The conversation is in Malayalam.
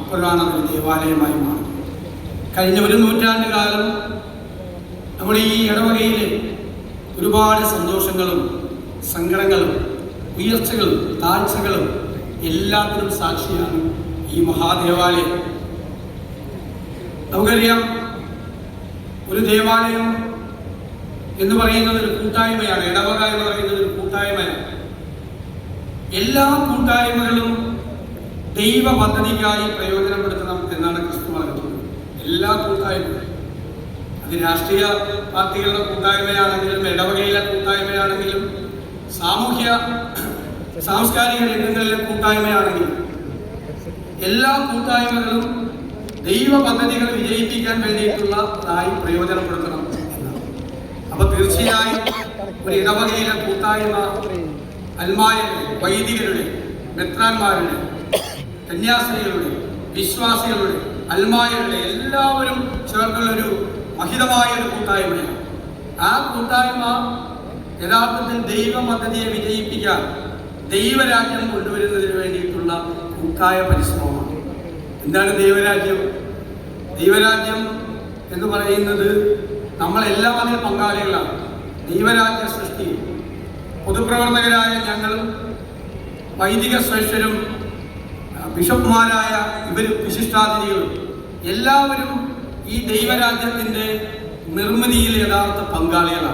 അപ്പോഴാണ് അതൊരു ദേവാലയമായി മാറുന്നത്. കഴിഞ്ഞ ഒരു നൂറ്റാണ്ട് കാലം നമ്മൾ ഈ ഇടവകയിൽ ഒരുപാട് സന്തോഷങ്ങളും സങ്കടങ്ങളും ഉയർച്ചകളും താഴ്ചകളും എല്ലാത്തിനും സാക്ഷിയാണ് ഈ മഹാദേവാലയം. നമുക്കറിയാം ഒരു ദേവാലയം എന്ന് പറയുന്നത് ഒരു കൂട്ടായ്മയാണ് ഇടവക എന്ന് പറയുന്നത് ഒരു കൂട്ടായ്മയാണ്. എല്ലാ കൂട്ടായ്മകളും ദൈവ പദ്ധതിക്കായി പ്രയോജനപ്പെടുത്തണം എന്നാണ് ക്രിസ്തു എല്ലാ കൂട്ടായ്മയും. അത് രാഷ്ട്രീയ പാർട്ടികളുടെ കൂട്ടായ്മയാണെങ്കിലും ഇടവകയിലെ കൂട്ടായ്മയാണെങ്കിലും സാമൂഹ്യ സാംസ്കാരിക രംഗങ്ങളിലെ കൂട്ടായ്മയാണെങ്കിലും എല്ലാ കൂട്ടായ്മകളും ദൈവ പദ്ധതികൾ വിജയിപ്പിക്കാൻ വേണ്ടിയിട്ടുള്ളതായി പ്രയോജനപ്പെടുത്തണം അപ്പൊ തീർച്ചയായും ഒരു ഇടവകയിലെ കൂട്ടായ്മ അന്മാരുടെ വൈദികരുടെ മെത്രാന്മാരുടെ കന്യാസ്ത്രീകളുടെ വിശ്വാസികളുടെ അൽമായരുടെ എല്ലാവരും ചേർന്നുള്ള ഒരു മഹിതമായ ഒരു കൂട്ടായ്മയാണ്. ആ കൂട്ടായ്മ യഥാർത്ഥത്തിൽ ദൈവ പദ്ധതിയെ വിജയിപ്പിക്കാൻ ദൈവരാജ്യം കൊണ്ടുവരുന്നതിന് വേണ്ടിയിട്ടുള്ള കൂട്ടായ പരിശ്രമമാണ്. എന്താണ് ദൈവരാജ്യം? ദൈവരാജ്യം എന്ന് പറയുന്നത് നമ്മളെല്ലാം അതിൽ പങ്കാളികളാണ്. ദൈവരാജ്യ സൃഷ്ടി. പൊതുപ്രവർത്തകരായ ഞങ്ങളും വൈദിക ശ്രേഷ്ഠരും ബിഷപ്പ്മാരായ ഇവരും വിശിഷ്ടാതിഥികളും എല്ലാവരും ഈ ദൈവരാജ്യത്തിന്റെ നിർമ്മിതിയിൽ യഥാർത്ഥ പങ്കാളികളാണ്.